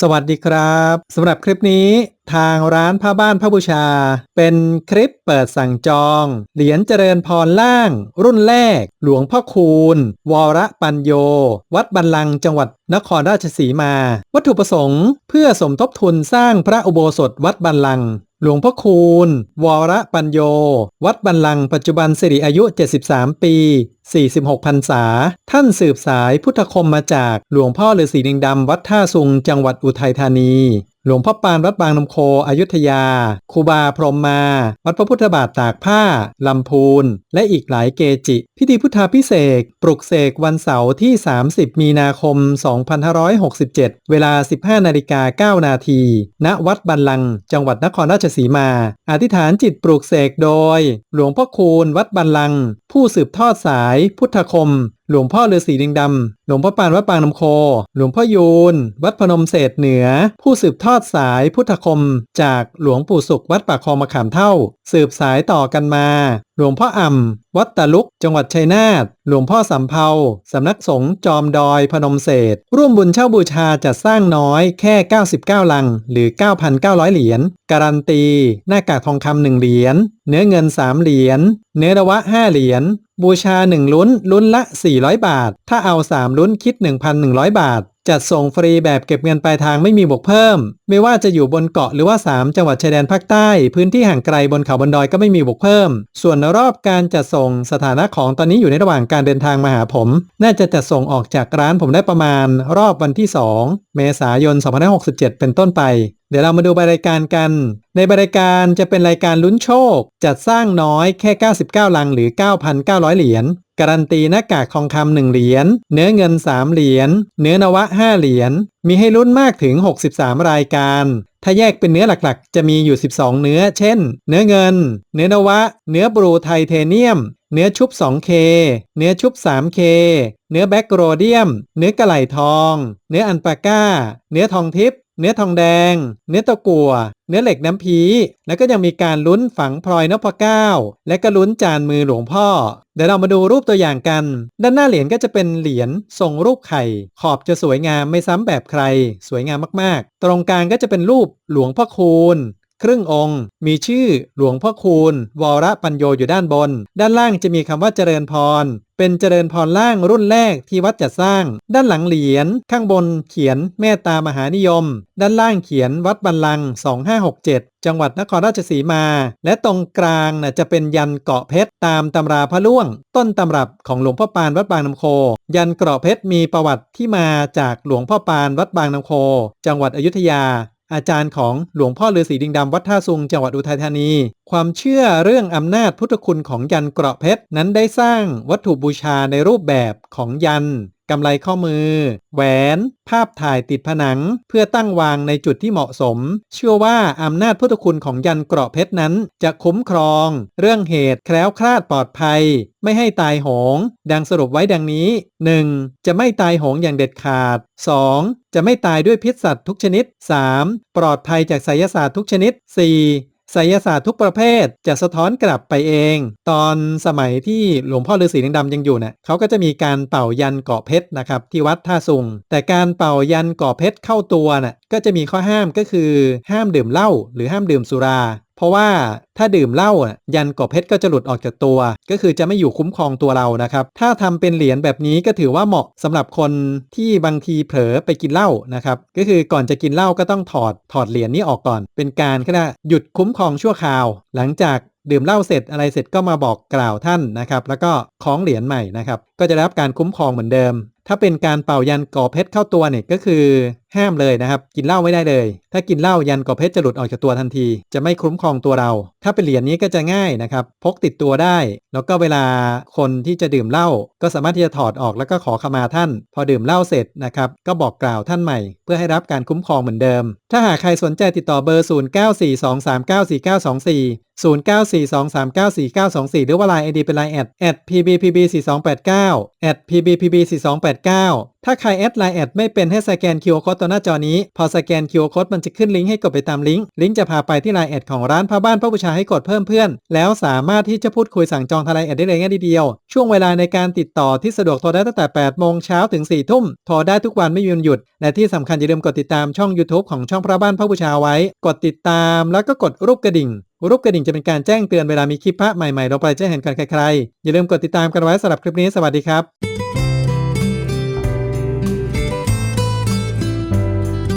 สวัสดีครับสำหรับคลิปนี้ทางร้านผ้าบ้านผ้าบูชา เป็นคลิปเปิดสั่งจอง เหรียญเจริญพรล่าง รุ่นแรก หลวงพ่อคูณ วรปัญโย วัดบันลังจังหวัดนครราชสีมา วัตถุประสงค์ เพื่อสมทบทุนสร้างพระอุโบสถวัดบันลังหลวงพ่อคูณ วรปัญโย วัดบันลัง ปัจจุบันสิริอายุ 73 ปี 46พรรษา ท่านสืบสายพุทธคมมาจากหลวงพ่อฤาษีดิงดำวัดท่าสุงจังหวัดอุทัยธานี หลวงพ่อปานวัดบางน้ำโคอยุธยาครูบาพรหมมา วัดพระพุทธบาทตากผ้า ลำพูน และอีกหลายเกจิ พิธีพุทธาพิเศษปลุกเสกวันเสาร์ที่ 30 มีนาคม 2567 เวลา 15นาฬิกา9นาทีณวัดบันลัง จังหวัดนครราชสีมา อธิษฐานจิตปลูกเสกโดย หลวงพ่อคูณวัดบันลัง ผู้สืบทอดสายพุทธคม หลวงพ่อฤาษีดิงดำ หลวงพ่อปานวัดปางน้ำโค หลวงพ่อยูน วัดพนมเศษเหนือ ผู้สืบทอดสายพุทธคม จากหลวงปู่สุขวัดปากคลองมะขามเท่า สืบสายต่อกันมา หลวงพ่ออ่ำ วัดตะลุก จังหวัดชัยนาท หลวงพ่อสำเภาสำนักสงฆ์จอมดอยพนมเศษ ร่วมบุญเช่าบูชาจัดสร้างน้อยแค่ 99 ลัง หรือ 9,900 เหรียญ การันตี หน้ากากทองคำหนึ่งเหรียญ เนื้อเงิน 3 เหรียญ เนื้อระวะ 5 เหรียญ บูชา 1 ลุ้น ลุ้นละ 400 บาท ถ้าเอา 3 ลุ้นคิด 1,100 บาท จัดส่งฟรีแบบเก็บเงินปลายทางไม่มีบวกเพิ่ม ไม่ว่าจะอยู่บนเกาะหรือว่า 3 จังหวัดชายแดนภาคใต้ พื้นที่ห่างไกลบนเขาบนดอยก็ไม่มีบวกเพิ่ม ส่วนรอบการจัดส่งสถานะของตอนนี้อยู่ในระหว่างการเดินทางมาหาผม น่าจะจัดส่งออกจากร้านผมได้ประมาณ รอบวันที่ 2 เมษายน2567 เป็นต้นไปเดี๋ยวเรามาดูบรายการกัน ในบรายการจะเป็นรายการลุ้นโชค จัดสร้างน้อยแค่ 99 ลังหรือ 9,900 เหรียญ การันตีหน้ากากทองคำหนึ่งเหรียญ เนื้อเงิน 3 เหรียญ เนื้อนวะ 5 เหรียญ มีให้ลุ้นมากถึง 63 รายการ ถ้าแยกเป็นเนื้อหลักๆ จะมีอยู่ 12 เนื้อ เช่น เนื้อเงิน เนื้อนวะ เนื้อบรูไทเทเนียม เนื้อชุบ 2K เนื้อชุบ 3K เนื้อแบคโรเดียม เนื้อกระไหลทอง เนื้ออันปาก้า เนื้อทองทิพย์เนื้อทองแดง เนื้อตะกั่ว เนื้อเหล็กน้ำพีแล้วก็ยังมีการลุ้นฝังพลอยนพเก้า และก็ลุ้นจานมือหลวงพ่อ เดี๋ยวเรามาดูรูปตัวอย่างกัน ด้านหน้าเหรียญก็จะเป็นเหรียญทรงรูปไข่ ขอบจะสวยงามไม่ซ้ำแบบใคร สวยงามมากๆ ตรงกลางก็จะเป็นรูปหลวงพ่อคูณ ครึ่งองค์ มีชื่อหลวงพ่อคูณ วรปัญโยอยู่ด้านบน ด้านล่างจะมีคำว่าเจริญพร เป็นเจริญพรล่างรุ่นแรกที่วัดจัดสร้าง ด้านหลังเหรียญข้างบนเขียนเมตตามหานิยม ด้านล่างเขียนวัดบันลัง 2567 จังหวัดนครราชสีมา และตรงกลางนะจะเป็นยันเกาะเพชรตามตำราพระล่วง ต้นตำรับของหลวงพ่อปานวัดบางน้ำโค ยันเกาะเพชรมีประวัติที่มาจากหลวงพ่อปานวัดบางน้ำโค จังหวัดอยุธยา อาจารย์ของหลวงพ่อฤาษีดิงดำวัดท่าซุงจังหวัดอุทัยธานี ความเชื่อเรื่องอำนาจพุทธคุณของยันเกราะเพชรนั้นได้สร้างวัตถุบูชาในรูปแบบของยัน กำไลข้อมือ แหวน ภาพถ่ายติดผนัง เพื่อตั้งวางในจุดที่เหมาะสม เชื่อว่าอำนาจพุทธคุณของยันเกราะเพชรนั้น จะคุ้มครอง เรื่องเหตุแคล้วคลาดปลอดภัย ไม่ให้ตายโหง ดังสรุปไว้ดังนี้ 1. จะไม่ตายโหงอย่างเด็ดขาด 2. จะไม่ตายด้วยพิษสัตว์ทุกชนิด 3. ปลอดภัยจากไสยศาสตร์ทุกชนิด 4. ไสยศาสตร์ทุกประเภทจะสะท้อนกลับไปเอง ตอนสมัยที่หลวงพ่อฤาษีดำยังอยู่เนะ่ยเขาก็จะมีการเป่ายันเกาะเพชรนะครับที่วัดท่าสุง แต่การเป่ายันเกาะเพชรเข้าตัวน่ะก็จะมีข้อห้ามก็คือห้ามดื่มเหล้าหรือห้ามดื่มสุรา เพราะว่าถ้าดื่มเหล้าอะยันกาะเพชรก็จะหลุดออกจากตัว ก็คือจะไม่อยู่คุ้มครองตัวเรานะครับ ถ้าทำเป็นเหรียญแบบนี้ก็ถือว่าเหมาะสำหรับคนที่บางทีเผลอไปกินเหล้านะครับ ก็คือก่อนจะกินเหล้าก็ต้องถอดถอดเหรียญนี้ออกก่อน เป็นการก็ได้หยุดคุ้มครองชั่วคราว หลังจากดื่มเหล้าเสร็จอะไรเสร็จก็มาบอกกล่าวท่านนะครับ แล้วก็คล้องเหรียญใหม่นะครับ ก็จะได้รับการคุ้มครองเหมือนเดิม ถ้าเป็นการเป่ายันก่อเพชรเข้าตัวเนี่ยก็คือห้ามเลยนะครับ กินเหล้าไม่ได้เลย ถ้ากินเหล้ายันกอเพชรจะหลุดออกจากตัวทันที จะไม่คุ้มครองตัวเรา ถ้าเป็นเหรียญนี้ก็จะง่ายนะครับ พกติดตัวได้ แล้วก็เวลาคนที่จะดื่มเหล้าก็สามารถที่จะถอดออกแล้วก็ขอขมาท่าน พอดื่มเหล้าเสร็จนะครับ ก็บอกกล่าวท่านใหม่ เพื่อให้รับการคุ้มครองเหมือนเดิม ถ้าหากใครสนใจติดต่อเบอร์ 0942394924 0942394924 หรือว่า Line ID เป็น Line แอดแอด pbpb4289 แอด pbpb4289 ถ้าใครแอดไลน์แอดไม่เป็นให้สแกน QR Code ตัวหน้าจอนี้ พอสแกน QR Code มันจะขึ้นลิงก์ให้กดไปตามลิงก์ ลิงก์จะพาไปที่ไลน์แอดของร้านผ้าบ้านพระบูชาให้กดเพิ่มเพื่อน แล้วสามารถที่จะพูดคุยสั่งจองทางไลน์แอดได้เลยง่ายเดียว ช่วงเวลาในการติดต่อที่สะดวกโทรได้ตั้งแต่ 8 โมงเช้าถึง 4 ทุ่ม โทรได้ทุกวันไม่มีวันหยุด และที่สำคัญอย่าลืมกดติดตามช่อง YouTube ของช่องพระบ้านพระบูชาไว้ กดติดตามแล้วก็กดรูปกระดิ่งรูปกระดิ่งจะเป็นการแจ้งเตือนเวลามีคลิปพระใหม่ๆลงไปจ้งเห็นก่อนใครๆอย่าลืมกดติดตามกันไว้สำหรับคลิปนี้สวัสดีครับ